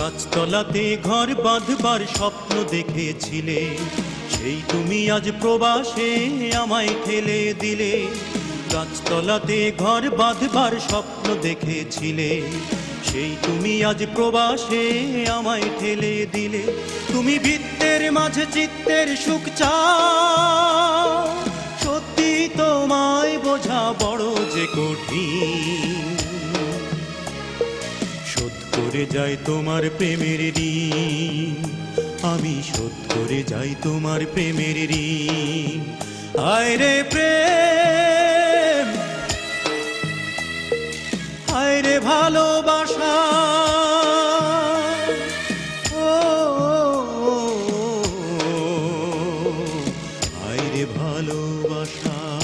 গাছতলাতে ঘর বাঁধবার স্বপ্ন দেখেছিলে। সেই তুমি আজ প্রবাসে আমায় ঠেলে দিলে। গাছতলাতে ঘর বাঁধবার স্বপ্ন দেখেছিলে। সেই তুমি আজ প্রবাসে আমায় ঠেলে দিলে। তুমি বৃত্তের মাঝে চিত্তের সুখ চাও। সত্যি তোমায় বোঝা বড় যে কঠিন। করে যাই তোমার প্রেমের ঋণ। আমি শোধ করে যাই তোমার প্রেমের ঋণ। আয় রে প্রেম। আয় রে ভালোবাসা। আয় রে ভালোবাসা।